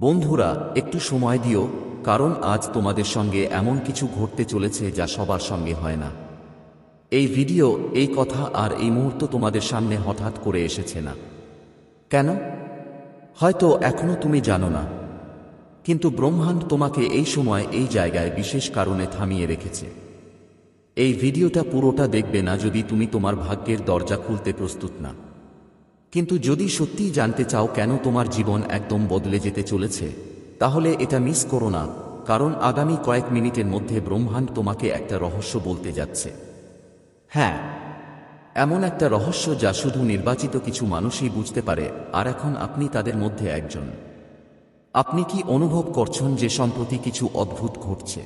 বন্ধুরা, একটু সময় দিও, কারণ আজ তোমাদের সঙ্গে এমন কিছু ঘটতে চলেছে যা সবার সঙ্গে হয় না। এই ভিডিও, এই কথা আর এই মুহূর্ত তোমাদের সামনে হঠাৎ করে এসেছে না। কেন? হয়তো এখনও তুমি জানো না। কিন্তু ব্রহ্মাণ্ড তোমাকে এই সময় এই জায়গায় বিশেষ কারণে থামিয়ে রেখেছে। এই ভিডিওটা পুরোটা দেখবে না যদি তুমি তোমার ভাগ্যের দরজা খুলতে প্রস্তুত না। কিন্তু যদি সত্যিই জানতে চাও কেন তোমার জীবন একদম বদলে যেতে চলেছে, তাহলে এটা মিস করো না, কারণ আগামী কয়েক মিনিটের মধ্যে ব্রহ্মাণ্ড তোমাকে একটা রহস্য বলতে যাচ্ছে। হ্যাঁ এমন একটা রহস্য যা শুধু নির্বাচিত কিছু মানুষই বুঝতে পারে, আর এখন আপনি তাদের মধ্যে একজন। আপনি কি অনুভব করছেন যে সম্প্রতি কিছু অদ্ভুত ঘটছে?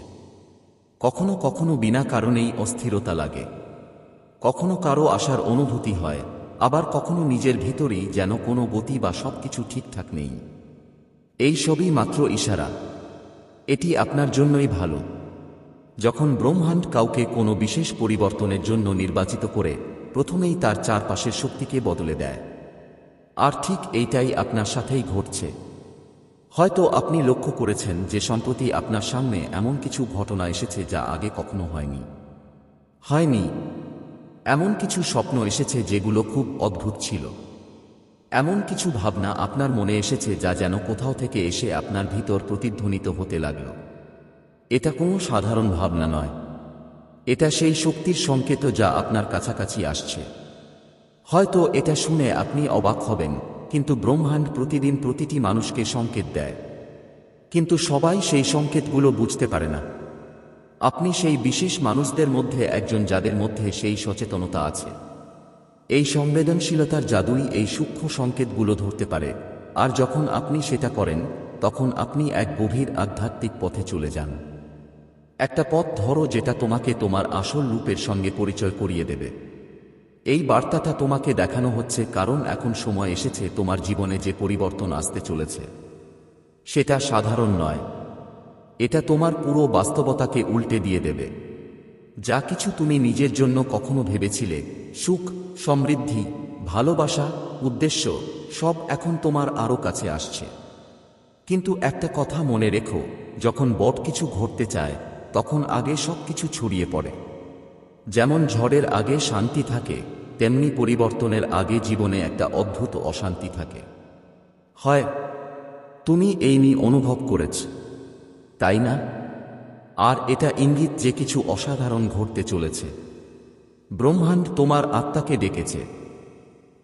কখনো কখনো বিনা কারণেই অস্থিরতা লাগে। কখনো কারও আসার অনুভূতি হয় আবার কখনো নিজের ভিতরেই যেন কোনো গতি বা সবকিছু ঠিকঠাক নেই। এই সবই মাত্র ইশারা। এটি আপনার জন্যই ভালো। যখন ব্রহ্মাণ্ড কাউকে কোনো বিশেষ পরিবর্তনের জন্য নির্বাচিত করে, প্রথমেই তার চারপাশের শক্তিকে বদলে দেয়। আর ঠিক এইটাই আপনার সাথেই ঘটছে। হয়তো আপনি লক্ষ্য করেছেন যে সম্প্রতি আপনার সামনে এমন কিছু ঘটনা এসেছে যা আগে কখনো হয়নি। হয়নি। এমন কিছু স্বপ্ন এসেছে যেগুলো খুব অদ্ভুত ছিল। এমন কিছু ভাবনা আপনার মনে এসেছে যা যেন কোথাও থেকে এসে আপনার ভিতর প্রতিধ্বনিত হতে লাগল। এটা কোনো সাধারণ ভাবনা নয়। এটা সেই শক্তির সংকেত যা আপনার কাছাকাছি আসছে। হয়তো এটা শুনে আপনি অবাক হবেন, কিন্তু ব্রহ্মাণ্ড প্রতিদিন প্রতিটি মানুষকে সংকেত দেয়। কিন্তু সবাই সেই সংকেতগুলো বুঝতে পারে না। আপনি সেই বিশেষ মানুষদের মধ্যে একজন যাদের মধ্যে সেই সচেতনতা আছে। এই সংবেদনশীলতার জাদুই এই সূক্ষ্ম সংকেতগুলো ধরতে পারে। আর যখন আপনি সেটা করেন, তখন আপনি এক গভীর আধ্যাত্মিক পথে চলে যান। একটা পথ ধরো যেটা তোমাকে তোমার আসল রূপের সঙ্গে পরিচয় করিয়ে দেবে। এই বার্তাটা তোমাকে দেখানো হচ্ছে কারণ এখন সময় এসেছে তোমার জীবনে যে পরিবর্তন আসতে চলেছে। সেটা সাধারণ নয়। এটা তোমার পুরো বাস্তবতাকে উল্টে দিয়ে দেবে। যা কিছু তুমি নিজের জন্য কখনো ভেবেছিলে, সুখ, সমৃদ্ধি, ভালোবাসা, উদ্দেশ্য, সব এখন তোমার আরও কাছে আসছে। কিন্তু একটা কথা মনে রেখো, যখন বট কিছু ঘটতে চায়, তখন আগে সব কিছু ছড়িয়ে পড়ে। যেমন ঝড়ের আগে শান্তি থাকে, তেমনি পরিবর্তনের আগে জীবনে একটা অদ্ভুত অশান্তি থাকে। হয়, তুমি এই নিয়ে অনুভব করেছ। তাই না? আর এটা ইঙ্গিত যে কিছু অসাধারণ ঘটতে চলেছে। ব্রহ্মাণ্ড তোমার আত্মাকে ডেকেছে।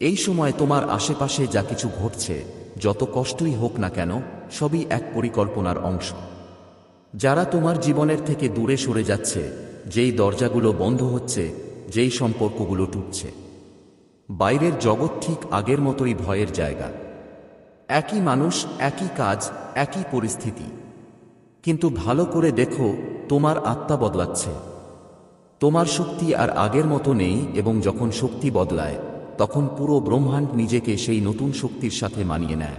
এই সময় তোমার আশেপাশে যা কিছু ঘটছে, যত কষ্টই হোক না কেন, সবই এক পরিকল্পনার অংশ। যারা তোমার জীবনের থেকে দূরে সরে যাচ্ছে, যেই দরজাগুলো বন্ধ হচ্ছে, যেই সম্পর্কগুলো টুটছে। বাইরের জগৎ ঠিক আগের মতোই ভয়ের জায়গা। একই মানুষ, একই কাজ, একই পরিস্থিতি। কিন্তু ভালো করে দেখো, তোমার আত্মা বদলাচ্ছে। তোমার শক্তি আর আগের মতো নেই এবং যখন শক্তি বদলায়, তখন পুরো ব্রহ্মাণ্ড নিজেকে সেই নতুন শক্তির সাথে মানিয়ে নেয়।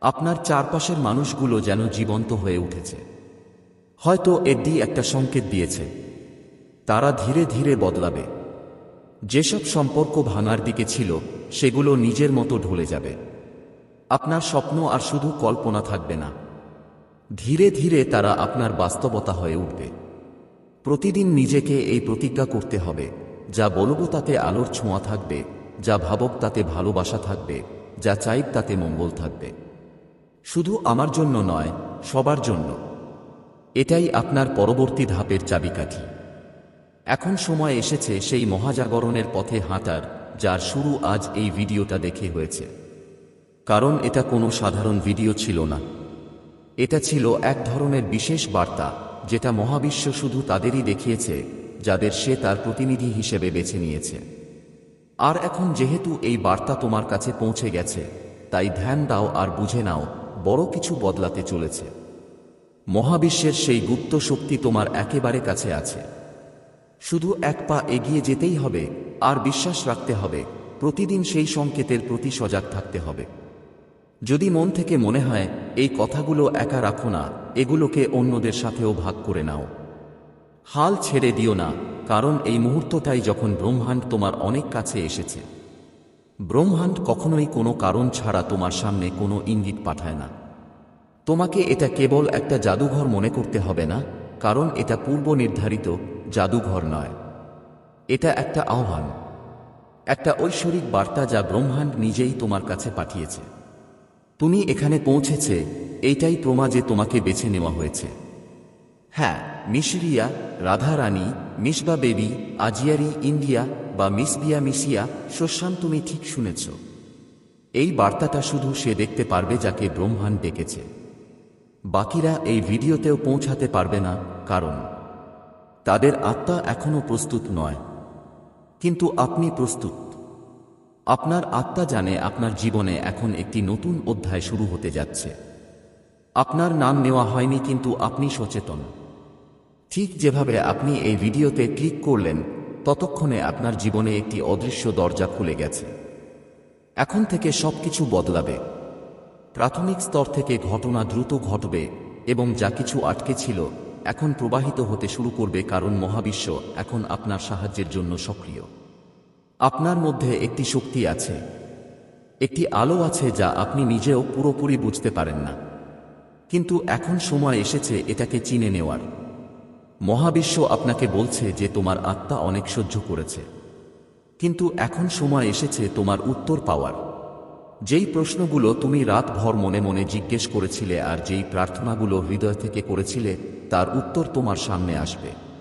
আপনার চারপাশের মানুষগুলো যেন জীবন্ত হয়ে উঠেছে। হয়তো এডি একটা সংকেত দিয়েছে। তারা ধীরে ধীরে বদলাবে। যেসব সম্পর্ক ভাঙার দিকে ছিল, সেগুলো নিজের মতো ঢলে যাবে। আপনার স্বপ্ন আর শুধু কল্পনা থাকবে না। ধীরে ধীরে তারা আপনার বাস্তবতা হয়ে উঠবে। প্রতিদিন নিজেকে এই প্রতিজ্ঞা করতে হবে, যা বলব তাতে আলোর ছোঁয়া থাকবে, যা ভাবক তাতে ভালোবাসা থাকবে, যা চাইব তাতে মঙ্গল থাকবে। শুধু আমার জন্য নয়, সবার জন্য। এটাই আপনার পরবর্তী ধাপের চাবিকাঠি। এখন সময় এসেছে সেই মহাজাগরণের পথে হাঁটার, যার শুরু আজ এই ভিডিওটা দেখে হয়েছে। কারণ এটা কোনো সাধারণ ভিডিও ছিল না। এটা ছিল এক ধরনের বিশেষ বার্তা, যেটা মহাবিশ্ব শুধু তাদেরই দেখিয়েছে, যাদের সে তার প্রতিনিধি হিসেবে বেছে নিয়েছে। আর এখন যেহেতু এই বার্তা তোমার কাছে পৌঁছে গেছে, তাই ধ্যান দাও আর বুঝে নাও, বড় কিছু বদলাতে চলেছে। মহাবিশ্বের সেই গুপ্ত শক্তি তোমার একেবারে কাছে আছে। শুধু এক পা এগিয়ে যেতেই হবে, আর বিশ্বাস রাখতে হবে, প্রতিদিন সেই সংকেতের প্রতি সজাগ থাকতে হবে। যদি মন থেকে মনে হয়, এই কথাগুলো একা রাখো না, এগুলোকে অন্যদের সাথেও ভাগ করে নাও। হাল ছেড়ে দিও না, কারণ এই মুহূর্তটাই যখন ব্রহ্মাণ্ড তোমার অনেক কাছে এসেছে। ব্রহ্মাণ্ড কখনোই কোনো কারণ ছাড়া তোমার সামনে কোনো ইঙ্গিত পাঠায় না। তোমাকে এটা কেবল একটা জাদুঘর মনে করতে হবে না, কারণ এটা পূর্ব নির্ধারিত জাদুঘর নয়। এটা একটা আহ্বান, একটা ঐশ্বরিক বার্তা যা ব্রহ্মাণ্ড নিজেই তোমার কাছে পাঠিয়েছে। তুমি এখানে পৌঁছেছে এইটাই প্রমা যে তোমাকে বেছে নেওয়া হয়েছে। হ্যাঁ মিশরিয়া রাধারানী মিসবা বেবি, আজিয়ারি, ইন্ডিয়া বা মিসবিয়া মিসিয়া শস্যান তুমি ঠিক শুনেছ। এই বার্তাটা শুধু সে দেখতে পারবে যাকে ব্রহ্মাণ্ড ডেকেছে। বাকিরা এই ভিডিওতেও পৌঁছাতে পারবে না, কারণ তাদের আত্মা এখনও প্রস্তুত নয়। কিন্তু আপনি প্রস্তুত। আপনার আত্মা জানে আপনার জীবনে এখন একটি নতুন অধ্যায় শুরু হতে যাচ্ছে। আপনার নাম নেওয়া হয়নি কিন্তু আপনি সচেতন। ঠিক যেভাবে আপনি এই ভিডিওতে ক্লিক করলেন, ততক্ষণে আপনার জীবনে একটি অদৃশ্য দরজা খুলে গেছে। এখন থেকে সবকিছু বদলাবে। প্রাথমিক স্তর থেকে ঘটনা দ্রুত ঘটবে এবং যা কিছু আটকে ছিল, এখন প্রবাহিত হতে শুরু করবে কারণ মহাবিশ্ব এখন আপনার সাহায্যের জন্য সক্রিয়। আপনার মধ্যে একটি শক্তি আছে। একটি আলো আছে যা আপনি নিজেও পুরোপুরি বুঝতে পারেন না। কিন্তু এখন সময় এসেছে এটাকে চিনে নেওয়ার। মহাবিশ্ব আপনাকে বলছে যে তোমার আত্মা অনেক সহ্য করেছে। কিন্তু এখন সময় এসেছে তোমার উত্তর পাওয়ার। যেই প্রশ্নগুলো তুমি রাতভর মনে মনে জিজ্ঞেস করেছিলে আর যেই প্রার্থনাগুলো হৃদয় থেকে করেছিলে, তার উত্তর তোমার সামনে আসবে।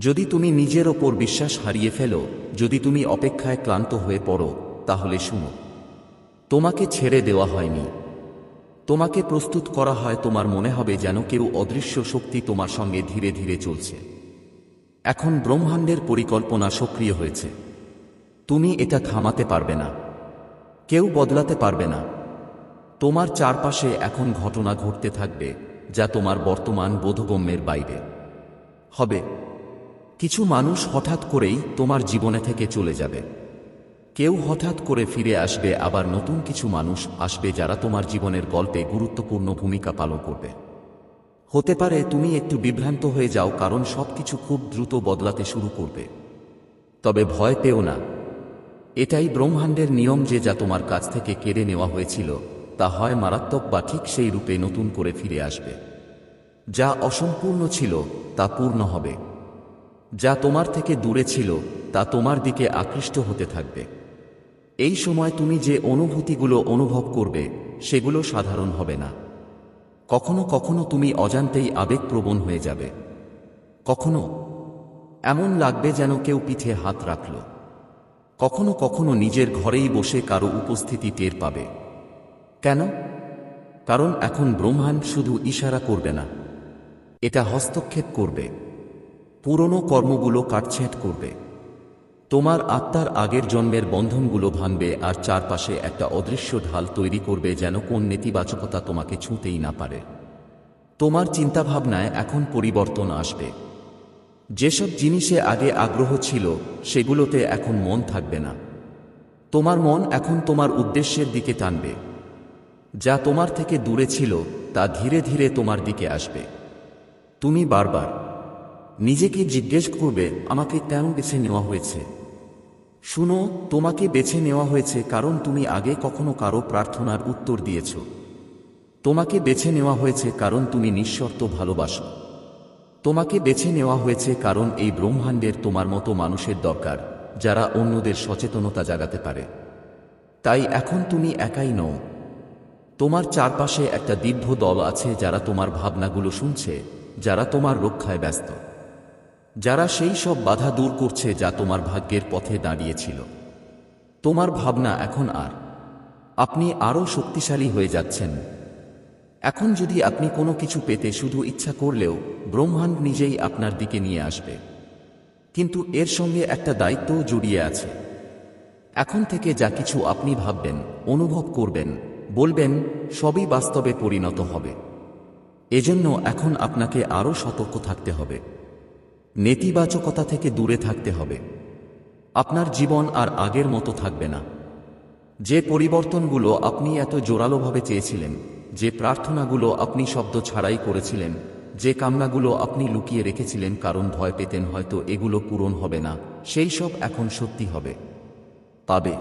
যদি তুমি নিজের ওপর বিশ্বাস হারিয়ে ফেলো, যদি তুমি অপেক্ষায় ক্লান্ত হয়ে পড়ো, তাহলে শুনো, তোমাকে ছেড়ে দেওয়া হয়নি। তোমাকে প্রস্তুত করা হয় তোমার মনে হবে যেন কেউ অদৃশ্য শক্তি তোমার সঙ্গে ধীরে ধীরে চলছে। এখন ব্রহ্মাণ্ডের পরিকল্পনা সক্রিয় হয়েছে। তুমি এটা থামাতে পারবে না। কেউ বদলাতে পারবে না। তোমার চারপাশে এখন ঘটনা ঘটতে থাকবে, যা তোমার বর্তমান বোধগম্যের বাইরে। হবে। কিছু মানুষ হঠাৎ করেই তোমার জীবনে থেকে চলে যাবে। কেউ হঠাৎ করে ফিরে আসবে, আবার নতুন কিছু মানুষ আসবে যারা তোমার জীবনের গল্পে গুরুত্বপূর্ণ ভূমিকা পালন করবে। হতে পারে তুমি একটু বিভ্রান্ত হয়ে যাও, কারণ সবকিছু খুব দ্রুত বদলাতে শুরু করবে। তবে ভয় পেও না। এটাই ব্রহ্মাণ্ডের নিয়ম যে যা তোমার কাছ থেকে কেড়ে নেওয়া হয়েছিল, তা হয় মারাত্মক বা ঠিক সেই রূপে নতুন করে ফিরে আসবে। যা অসম্পূর্ণ ছিল, তা পূর্ণ হবে। যা তোমার থেকে দূরে ছিল, তা তোমার দিকে আকৃষ্ট হতে থাকবে। এই সময় তুমি যে অনুভূতিগুলো অনুভব করবে, সেগুলো সাধারণ হবে না। কখনো কখনো তুমি অজান্তেই আবেগপ্রবণ হয়ে যাবে। কখনো এমন লাগবে যেন কেউ পিঠে হাত রাখল। কখনো কখনো নিজের ঘরেই বসে কারও উপস্থিতি টের পাবে। কেন? কারণ এখন ব্রহ্মাণ্ড শুধু ইশারা করবে না, এটা হস্তক্ষেপ করবে। পুরনো কর্মগুলো কাটছেঁট করবে। তোমার আত্মার আগের জন্মের বন্ধনগুলো ভাঙবে আর চারপাশে একটা অদৃশ্য ঢাল তৈরি করবে যেন কোন নেতিবাচকতা তোমাকে ছুঁতেই না পারে। তোমার চিন্তাভাবনায় এখন পরিবর্তন আসবে। যেসব জিনিসে আগে আগ্রহ ছিল, সেগুলোতে এখন মন থাকবে না। তোমার মন এখন তোমার উদ্দেশ্যের দিকে টানবে। যা তোমার থেকে দূরে ছিল, তা ধীরে ধীরে তোমার দিকে আসবে। তুমি বারবার নিজেকে জিজ্ঞেস করবে, আমাকে কেন বেছে নেওয়া হয়েছে? শুনো, তোমাকে বেছে নেওয়া হয়েছে কারণ তুমি আগে কখনো কারও প্রার্থনার উত্তর দিয়েছ। তোমাকে বেছে নেওয়া হয়েছে কারণ তুমি নিঃশর্ত ভালোবাসো। তোমাকে বেছে নেওয়া হয়েছে কারণ এই ব্রহ্মাণ্ডের তোমার মতো মানুষের দরকার, যারা অন্যদের সচেতনতা জাগাতে পারে। তাই এখন তুমি একাই নও। তোমার চারপাশে একটা দীর্ঘ দল আছে যারা তোমার ভাবনাগুলো শুনছে, যারা তোমার রক্ষায় ব্যস্ত। যারা সেই সব বাধা দূর করছে যা তোমার ভাগ্যের পথে দাঁড়িয়েছিল। তোমার ভাবনা এখন আর। আপনি আরও শক্তিশালী হয়ে যাচ্ছেন। এখন যদি আপনি কোনো কিছু পেতে শুধু ইচ্ছা করলেও ব্রহ্মাণ্ড নিজেই আপনার দিকে নিয়ে আসবে। কিন্তু এর সঙ্গে একটা দায়িত্বও জড়িয়ে আছে। এখন থেকে যা কিছু আপনি ভাববেন, অনুভব করবেন, বলবেন, সবই বাস্তবে পরিণত হবে। এজন্য এখন আপনাকে আরও সতর্ক থাকতে হবে। নেতিবাচকতা থেকে দূরে থাকতে হবে। আপনার জীবন আর আগের মতো থাকবে না। যে পরিবর্তনগুলো আপনি এত জোরালোভাবে চেয়েছিলেন, যে প্রার্থনাগুলো আপনি শব্দ ছাড়াই করেছিলেন, যে কামনাগুলো আপনি লুকিয়ে রেখেছিলেন কারণ ভয় পেতেন হয়তো এগুলো পূরণ হবে না, সেই সব এখন সত্যি হবে। পাবে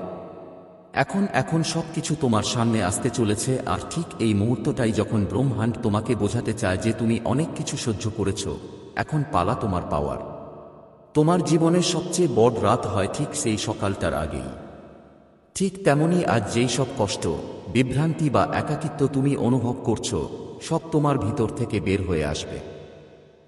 এখন এখন সব কিছু তোমার সামনে আসতে চলেছে আর ঠিক এই মুহূর্তটাই যখন ব্রহ্মাণ্ড তোমাকে বোঝাতে চায় যে তুমি অনেক কিছু সহ্য করেছ এখন পালা তোমার পাওয়ার। তোমার জীবনের সবচেয়ে বড় রাত হয় ঠিক সেই সকালটার আগেই। ঠিক তেমনি আজ যেই সব কষ্ট, বিভ্রান্তি বা একাকিত্ব তুমি অনুভব করছ, সব তোমার ভিতর থেকে বের হয়ে আসবে।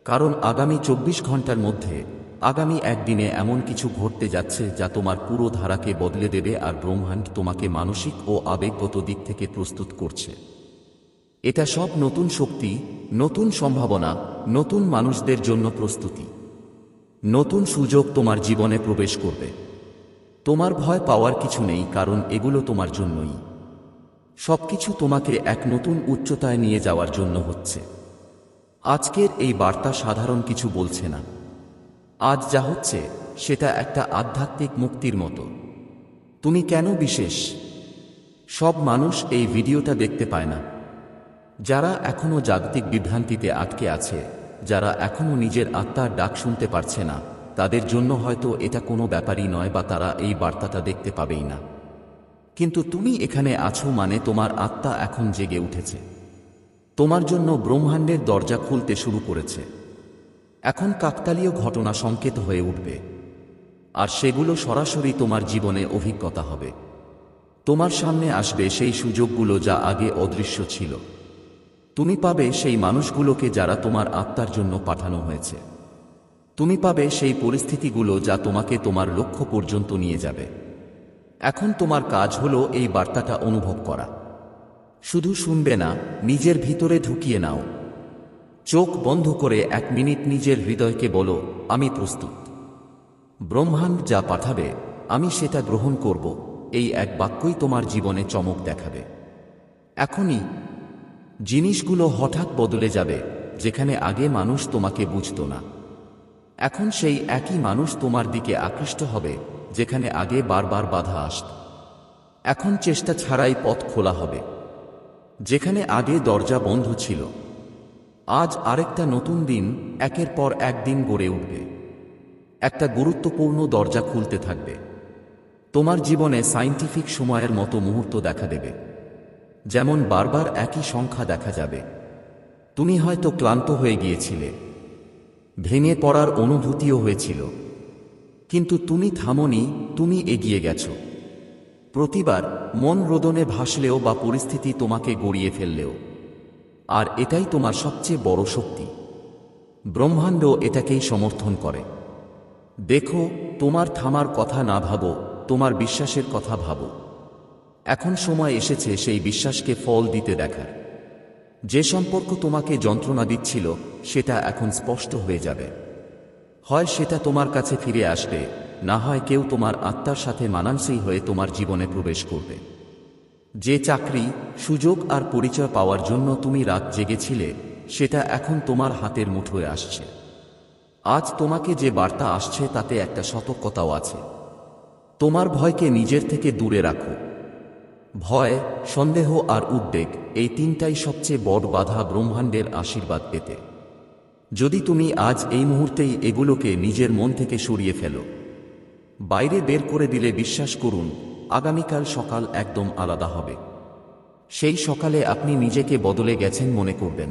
কারণ আগামী চব্বিশ ঘণ্টার মধ্যে, আগামী একদিনে এমন কিছু ঘটতে যাচ্ছে যা তোমার পুরো ধারাকে বদলে দেবে আর ব্রহ্মাণ্ড তোমাকে মানসিক ও আবেগগত দিক থেকে প্রস্তুত করছে। এটা সব নতুন শক্তি নতুন সম্ভাবনা, নতুন মানুষদের জন্য প্রস্তুতি। নতুন সুযোগ তোমার জীবনে প্রবেশ করবে। তোমার ভয় পাওয়ার কিছু নেই, কারণ এগুলো তোমার জন্যই। সবকিছু তোমাকে এক নতুন উচ্চতায় নিয়ে যাওয়ার জন্য হচ্ছে। আজকের এই বার্তা সাধারণ কিছু বলছে না। আজ যা হচ্ছে, সেটা একটা আধ্যাত্মিক মুক্তির মতো। তুমি কেন বিশেষ? সব মানুষ এই ভিডিওটা দেখতে পায় না। যারা এখনও জাগতিক বিভ্রান্তিতে আটকে আছে, যারা এখনও নিজের আত্মার ডাক শুনতে পারছে না, তাদের জন্য হয়তো এটা কোনো ব্যাপারই নয় বা তারা এই বার্তাটা দেখতে পাবেই না। কিন্তু তুমি এখানে আছো মানে তোমার আত্মা এখন জেগে উঠেছে। তোমার জন্য ব্রহ্মাণ্ডের দরজা খুলতে শুরু করেছে। এখন কাকতালীয় ঘটনা সংকেত হয়ে উঠবে। আর সেগুলো সরাসরি তোমার জীবনে অভিজ্ঞতা হবে। তোমার সামনে আসবে সেই সুযোগগুলো যা আগে অদৃশ্য ছিল। তুমি পাবে সেই মানুষগুলোকে যারা তোমার আত্মার জন্য পাঠানো হয়েছে। তুমি পাবে সেই পরিস্থিতিগুলো যা তোমাকে তোমার লক্ষ্য পর্যন্ত নিয়ে যাবে। এখন তোমার কাজ হলো এই বার্তাটা অনুভব করা। শুধু শুনবে না, নিজের ভিতরে ঢুকিয়ে নাও। চোখ বন্ধ করে এক মিনিট নিজের হৃদয়কে বলো, আমি প্রস্তুত। ব্রহ্মাণ্ড যা পাঠাবে, আমি সেটা গ্রহণ করব। এই এক বাক্যই তোমার জীবনে চমক দেখাবে। এখনই জিনিসগুলো হঠাৎ বদলে যাবে, যেখানে আগে মানুষ তোমাকে বুঝত না। এখন সেই একই মানুষ তোমার দিকে আকৃষ্ট হবে, যেখানে আগে বারবার বাধা আসত। এখন চেষ্টা ছাড়াই পথ খোলা হবে, যেখানে আগে দরজা বন্ধ ছিল। আজ আরেকটা নতুন দিন, একের পর একদিন গড়ে উঠবে। একটা গুরুত্বপূর্ণ দরজা খুলতে থাকবে। তোমার জীবনে সাইন্টিফিক সময়ের মতো মুহূর্ত দেখা দেবে। যেমন বারবার একই সংখ্যা দেখা যাবে। তুমি হয়তো ক্লান্ত হয়ে গিয়েছিলে। ভেঙে পড়ার অনুভূতিও হয়েছিল। কিন্তু তুমি থামনি, তুমি এগিয়ে গেছো। প্রতিবার মন রোদনে ভাসলেও বা পরিস্থিতি তোমাকে গড়িয়ে ফেললেও। আর এটাই তোমার সবচেয়ে বড় শক্তি। ব্রহ্মাণ্ড এটাকেই সমর্থন করে। দেখো, তোমার থামার কথা না ভাবো, তোমার বিশ্বাসের কথা ভাবো। এখন সময় এসেছে সেই বিশ্বাসকে ফল দিতে দেখার। যে সম্পর্ক তোমাকে যন্ত্রণা দিচ্ছিল, সেটা এখন স্পষ্ট হয়ে যাবে। হয় সেটা তোমার কাছে ফিরে আসবে, না হয় কেউ তোমার আত্মার সাথে মানানসই হয়ে তোমার জীবনে প্রবেশ করবে। যে চাকরি, সুযোগ আর পরিচয় পাওয়ার জন্য তুমি রাত জেগেছিলে, সেটা এখন তোমার হাতের মুঠোয় আসছে। আজ তোমাকে যে বার্তা আসছে তাতে একটা সতর্কতাও আছে। তোমার ভয়কে নিজের থেকে দূরে রাখো। ভয়, সন্দেহ আর উদ্বেগ এই তিনটাই সবচেয়ে বড় বাধা ব্রহ্মাণ্ডের আশীর্বাদ পেতে। যদি তুমি আজ এই মুহূর্তেই এগুলোকে নিজের মন থেকে সরিয়ে ফেলো। বাইরে বের করে দিলে বিশ্বাস করুন, আগামীকাল সকাল একদম আলাদা হবে। সেই সকালে আপনি নিজেকে বদলে গেছেন মনে করবেন।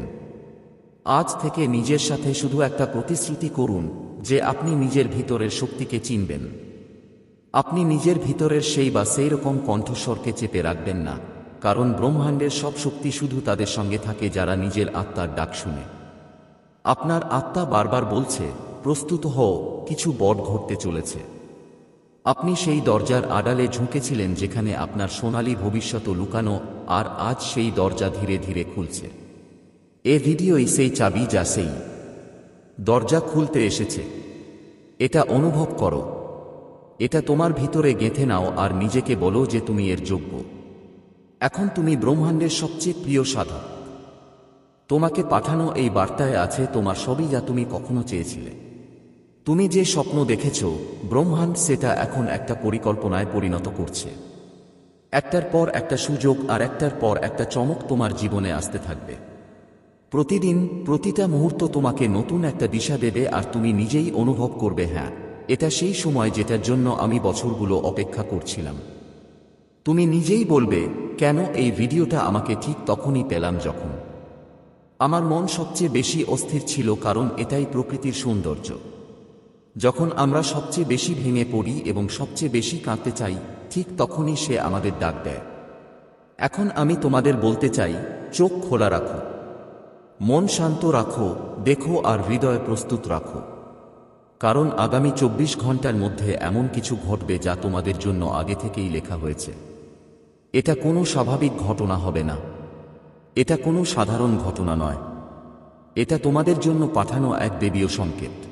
আজ থেকে নিজের সাথে শুধু একটা প্রতিশ্রুতি করুন যে আপনি নিজের ভিতরের শক্তিকে চিনবেন। আপনি নিজের ভিতরের সেই বা সেই রকম কণ্ঠস্বরকে চেপে রাখবেন না, কারণ ব্রহ্মাণ্ডের সব শক্তি শুধু তাদের সঙ্গে থাকে যারা নিজের আত্মার ডাক শুনে। আপনার আত্মা বারবার বলছে, প্রস্তুত হও, কিছু বট ঘটতে চলেছে। আপনি সেই দরজার আড়ালে ঝুঁকেছিলেন যেখানে আপনার সোনালী ভবিষ্যৎ লুকানো, আর আজ সেই দরজা ধীরে ধীরে খুলছে। এ ভিডিওই সেই চাবি যা সেই। দরজা খুলতে এসেছে। এটা অনুভব করো। এটা তোমার ভিতরে গেঁথে নাও আর নিজেকে বলো যে তুমি এর যোগ্য। এখন তুমি ব্রহ্মাণ্ডের সবচেয়ে প্রিয় সাধক। তোমাকে পাঠানো এই বার্তায় আছে তোমার সবই যা তুমি কখনো চেয়েছিলে। তুমি যে স্বপ্ন দেখেছ, ব্রহ্মাণ্ড সেটা এখন একটা পরিকল্পনায় পরিণত করছে। একটার পর একটা সুযোগ আর একটার পর একটা চমক তোমার জীবনে আসতে থাকবে। প্রতিদিন প্রতিটা মুহূর্ত তোমাকে নতুন একটা দিশা দেবে আর তুমি নিজেই অনুভব করবে হ্যাঁ। এটা সেই সময় যেটার জন্য আমি বছরগুলো অপেক্ষা করছিলাম। তুমি নিজেই বলবে, কেন এই ভিডিওটা আমাকে ঠিক তখনই পেলাম যখন। আমার মন সবচেয়ে বেশি অস্থির ছিল কারণ এটাই প্রকৃতির সৌন্দর্য। যখন আমরা সবচেয়ে বেশি ভেঙে পড়ি এবং সবচেয়ে বেশি কাঁদতে চাই, ঠিক তখনই সে আমাদের ডাক দেয়। এখন আমি তোমাদের বলতে চাই, চোখ খোলা রাখো। মন শান্ত রাখো, দেখো আর হৃদয় প্রস্তুত রাখো। কারণ আগামী চব্বিশ ঘণ্টার মধ্যে এমন কিছু ঘটবে যা তোমাদের জন্য আগে থেকেই লেখা হয়েছে। এটা কোনো স্বাভাবিক ঘটনা হবে না। এটা কোনো সাধারণ ঘটনা নয়। এটা তোমাদের জন্য পাঠানো এক দেবীয় সংকেত।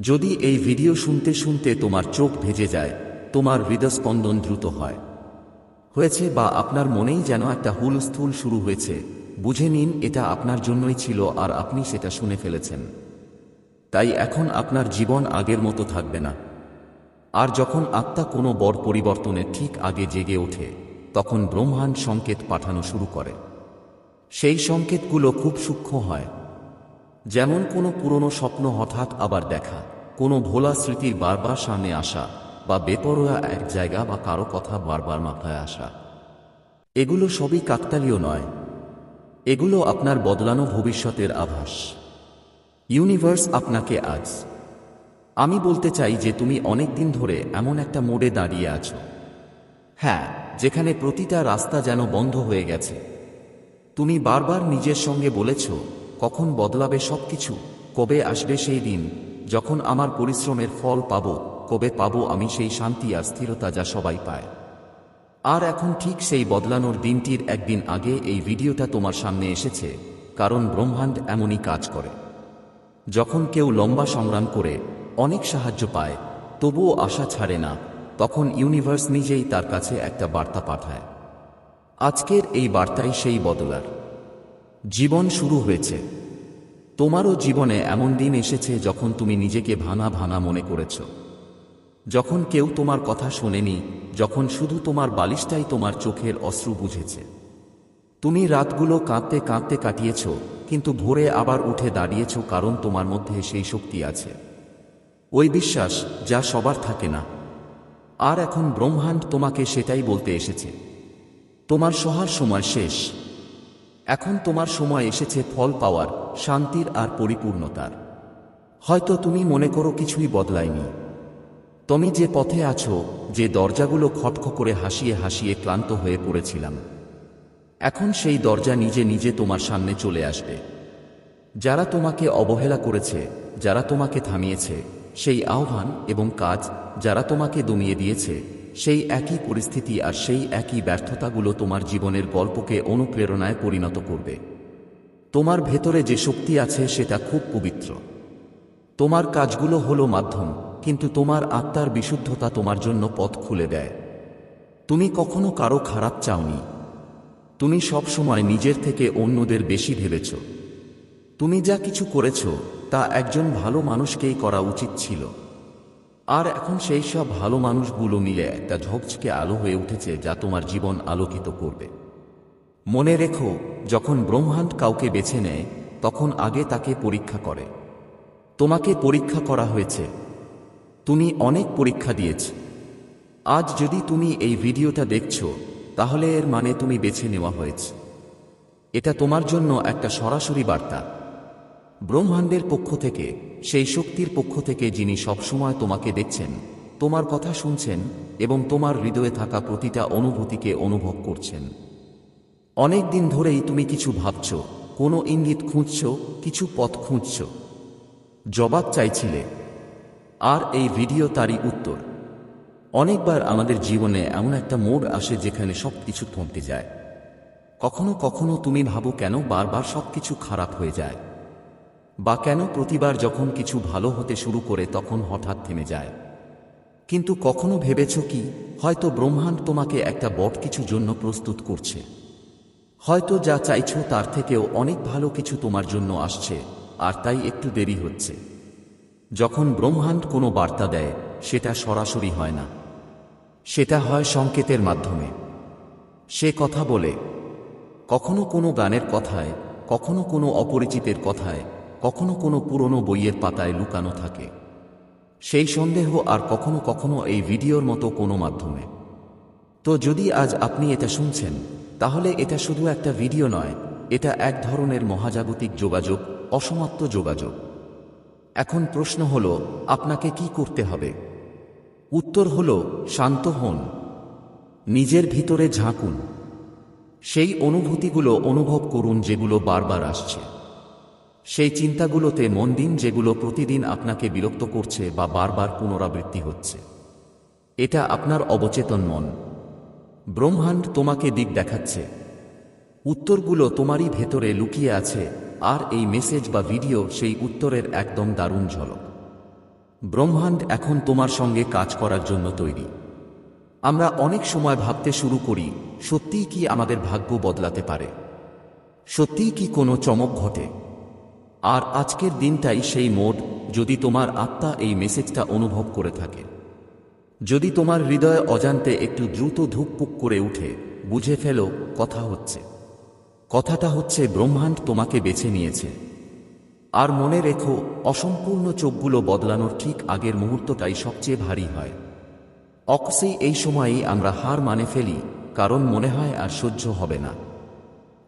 যদি এই ভিডিও শুনতে শুনতে তোমার চোখ ভেজে যায়, তোমার হৃদস্পন্দন দ্রুত হয়। হয়েছে বা আপনার মনেই যেন একটা হুলস্থুল শুরু হয়েছে। বুঝে নিন, এটা আপনার জন্যই ছিল আর আপনি সেটা শুনে ফেলেছেন। তাই এখন আপনার জীবন আগের মতো থাকবে না। আর যখন আত্মা কোনো বড় পরিবর্তনের ঠিক আগে জেগে ওঠে, তখন ব্রহ্মাণ্ড সংকেত পাঠানো শুরু করে। সেই সংকেতগুলো খুব সূক্ষ্ম হয়। যেমন কোনো পুরনো স্বপ্ন হঠাৎ আবার দেখা, কোনো ভোলা স্মৃতির বারবার সামনে আসা, বা বেপরোয়া এক জায়গা বা কারও কথা বারবার মাথায় আসা। এগুলো সবই কাকতালীয় নয়। এগুলো আপনার বদলানো ভবিষ্যতের আভাস। ইউনিভার্স আপনাকে আজ। আমি বলতে চাই যে তুমি অনেক দিন ধরে এমন একটা মোড়ে দাঁড়িয়ে আছো। হ্যাঁ যেখানে প্রতিটা রাস্তা যেন বন্ধ হয়ে গেছে। তুমি বারবার নিজের সঙ্গে বলেছ, কখন বদলাবে সবকিছু, কবে আসবে সেই দিন, যখন আমার পরিশ্রমের ফল পাব, কবে পাব আমি সেই শান্তি আর স্থিরতা যা সবাই পায়। আর এখন ঠিক সেই বদলানোর দিনটির একদিন আগে এই ভিডিওটা তোমার সামনে এসেছে, কারণ ব্রহ্মাণ্ড এমনই কাজ করে। যখন কেউ লম্বা সংগ্রাম করে অনেক সাহায্য পায়, তবুও আশা ছাড়ে না, তখন ইউনিভার্স নিজেই তার কাছে একটা বার্তা পাঠায়। আজকের এই বার্তাই সেই বদলার। জীবন শুরু হয়েছে। তোমারও জীবনে এমন দিন এসেছে যখন তুমি নিজেকে ভানা ভানা মনে করেছ। যখন কেউ তোমার কথা শোনেনি, যখন শুধু তোমার বালিশটাই তোমার চোখের অশ্রু বুঝেছে। তুমি রাতগুলো কাঁদতে কাঁদতে কাটিয়েছ কিন্তু ভোরে আবার উঠে দাঁড়িয়েছ কারণ তোমার মধ্যে সেই শক্তি আছে। ওই বিশ্বাস যা সবার থাকে না। আর এখন ব্রহ্মাণ্ড তোমাকে সেটাই বলতে এসেছে। তোমার সহার সময় শেষ। এখন তোমার সময় এসেছে ফল পাওয়ার, শান্তির আর পরিপূর্ণতার। হয়তো তুমি মনে করো কিছুই বদলায়নি। তুমি যে পথে আছো, যে দরজাগুলো খটখ করে হাসিয়ে হাসিয়ে ক্লান্ত হয়ে পড়েছিলাম। এখন সেই দরজা নিজে নিজে তোমার সামনে চলে আসবে। যারা তোমাকে অবহেলা করেছে, যারা তোমাকে থামিয়েছে, সেই আহ্বান এবং কাজ যারা তোমাকে দমিয়ে দিয়েছে, সেই একই পরিস্থিতি আর সেই একই ব্যর্থতাগুলো তোমার জীবনের গল্পকে অনুপ্রেরণায় পরিণত করবে। তোমার ভেতরে যে শক্তি আছে সেটা খুব পবিত্র। তোমার কাজগুলো হলো মাধ্যম, কিন্তু তোমার আত্মার বিশুদ্ধতা তোমার জন্য পথ খুলে দেয়। তুমি কখনো কারও খারাপ চাওনি তুমি সব সময় নিজের থেকে অন্যদের বেশি ভেবেছ। তুমি যা কিছু করেছ, তা একজন ভালো মানুষকেই করা উচিত ছিল। আর এখন সেই সব ভালো মানুষগুলো মিলে একটা ঝকঝকে আলো হয়ে উঠেছে যা তোমার জীবন আলোকিত করবে। মনে রেখো, যখন ব্রহ্মাণ্ড কাউকে বেছে নেয়, তখন আগে তাকে পরীক্ষা করে। তোমাকে পরীক্ষা করা হয়েছে। তুমি অনেক পরীক্ষা দিয়েছ। আজ যদি তুমি এই ভিডিওটা দেখছ তাহলে এর মানে তুমি বেছে নেওয়া হয়েছে। এটা তোমার জন্য একটা সরাসরি বার্তা। ব্রহ্মাণ্ডের পক্ষ থেকে, সেই শক্তির পক্ষ থেকে যিনি সবসময় তোমাকে দেখছেন, তোমার কথা শুনছেন এবং তোমার হৃদয়ে থাকা প্রতিটা অনুভূতিকে অনুভব করছেন। অনেক দিন ধরেই তুমি কিছু ভাবছ, কোনো ইঙ্গিত খুঁজছ, কিছু পথ খুঁজছ। জবাব চাইছিলে, আর এই ভিডিও তারই উত্তর। অনেকবার আমাদের জীবনে এমন একটা মোড় আসে যেখানে সব কিছু থমকে যায়। কখনো কখনো তুমি ভাবো কেন বারবার সব কিছু খারাপ হয়ে যায়। বা কেন প্রতিবার যখন কিছু ভালো হতে শুরু করে তখন হঠাৎ থেমে যায়। কিন্তু কখনো ভেবেছ কি, হয়তো ব্রহ্মাণ্ড তোমাকে একটা বট কিছু জন্য প্রস্তুত করছে। হয়তো যা চাইছো তার থেকেও অনেক ভালো কিছু তোমার জন্য আসছে, আর তাই একটু দেরি হচ্ছে। যখন ব্রহ্মাণ্ড কোনো বার্তা দেয় সেটা সরাসরি হয় না। সেটা হয় সংকেতের মাধ্যমে। সে কথা বলে, কখনো কোনো গানের কথায়, কখনো কোনো অপরিচিতের কথায়, কখনো কোনো পুরনো বইয়ের পাতায় লুকানো থাকে। সেই সন্দেহ আর কখনো কখনো এই ভিডিওর মতো কোনো মাধ্যমে। তো যদি আজ আপনি এটা শুনছেন, তাহলে এটা শুধু একটা ভিডিও নয়, এটা এক ধরনের মহাজাগতিক যোগাযোগ, অসমাপ্ত যোগাযোগ। এখন প্রশ্ন হল, আপনাকে কি করতে হবে? উত্তর হল, শান্ত হন। নিজের ভিতরে ঝাঁকুন। সেই অনুভূতিগুলো অনুভব করুন যেগুলো বারবার আসছে। সেই চিন্তাগুলোতে মন দিন যেগুলো প্রতিদিন আপনাকে বিরক্ত করছে বা বারবার পুনরাবৃত্তি হচ্ছে। এটা আপনার অবচেতন মন। ব্রহ্মাণ্ড তোমাকে দিক দেখাচ্ছে। উত্তরগুলো তোমারই ভেতরে লুকিয়ে আছে, আর এই মেসেজ বা ভিডিও সেই উত্তরের একদম দারুণ ঝলক। ব্রহ্মাণ্ড এখন তোমার সঙ্গে কাজ করার জন্য তৈরি। আমরা অনেক সময় ভাবতে শুরু করি, সত্যিই কি আমাদের ভাগ্য বদলাতে পারে? সত্যিই কি কোনো চমক ঘটে? আর আজকের দিনটাই সেই মোড যদি তোমার আত্মা এই মেসেজটা অনুভব করে থাকে। যদি তোমার হৃদয় অজান্তে একটু দ্রুত ধুকপুক করে উঠে, বুঝে ফেলো, কথা হচ্ছে। কথাটা হচ্ছে, ব্রহ্মাণ্ড তোমাকে বেছে নিয়েছে। আর মনে রেখো, অসম্পূর্ণ চোখগুলো বদলানোর ঠিক আগের মুহূর্তটাই সবচেয়ে ভারী হয়। অকসেই এই সময়েই আমরা হার মানে ফেলি, কারণ মনে হয় আর সহ্য হবে না।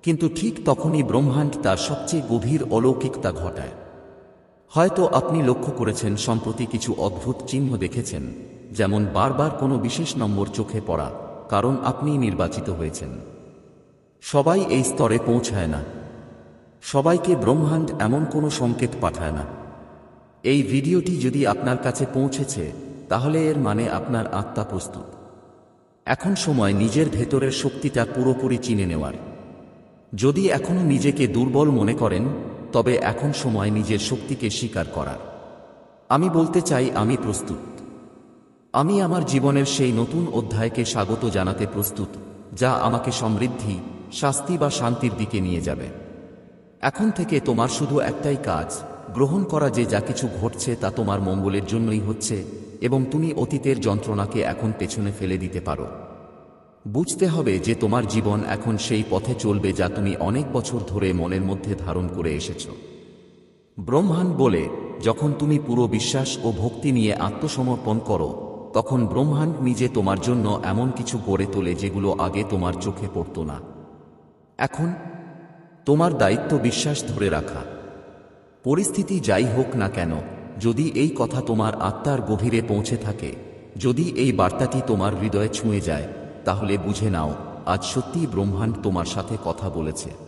কিন্তু ঠিক তখনই ব্রহ্মাণ্ড তার সবচেয়ে গভীর অলৌকিকতা ঘটায়। হয়তো আপনি লক্ষ্য করেছেন, সম্প্রতি কিছু অদ্ভুত চিহ্ন দেখেছেন, যেমন বারবার কোনো বিশেষ নম্বর চোখে পড়া, কারণ আপনি নির্বাচিত হয়েছেন। সবাই এই স্তরে পৌঁছায় না। সবাইকে ব্রহ্মাণ্ড এমন কোনো সংকেত পাঠায় না। এই ভিডিওটি যদি আপনার কাছে পৌঁছেছে, তাহলে এর মানে আপনার আত্মা প্রস্তুত। এখন সময় নিজের ভেতরের শক্তিটা পুরোপুরি চিনে নেওয়ার। যদি এখনও নিজেকে দুর্বল মনে করেন, তবে এখন সময় নিজের শক্তিকে স্বীকার করার। আমি বলতে চাই, আমি প্রস্তুত। আমি আমার জীবনের সেই নতুন অধ্যায়কে স্বাগত জানাতে প্রস্তুত, যা আমাকে সমৃদ্ধি, শাস্তি বা শান্তির দিকে নিয়ে যাবে। এখন থেকে তোমার শুধু একটাই কাজ, গ্রহণ করা যে যা কিছু ঘটছে তা তোমার মঙ্গলের জন্যই হচ্ছে এবং তুমি অতীতের যন্ত্রণাকে এখন পেছনে ফেলে দিতে পারো। বুঝতে হবে যে তোমার জীবন এখন সেই পথে চলবে যা তুমি অনেক বছর ধরে মনের মধ্যে ধারণ করে এসেছ। ব্রহ্মাণ্ড বলে, যখন তুমি পুরো বিশ্বাস ও ভক্তি নিয়ে আত্মসমর্পণ করো, তখন ব্রহ্মাণ্ড নিজে তোমার জন্য এমন কিছু গড়ে তোলে যেগুলো আগে তোমার চোখে পড়ত না। এখন তোমার দায়িত্ব বিশ্বাস ধরে রাখা। পরিস্থিতি যাই হোক না কেন, যদি এই কথা তোমার আত্মার গভীরে পৌঁছে থাকে, যদি এই বার্তাটি তোমার হৃদয়ে ছুঁয়ে যায়, তাহলে বুঝে নাও, আজ সত্যিই ব্রহ্মাণ্ড তোমার সাথে কথা বলেছে।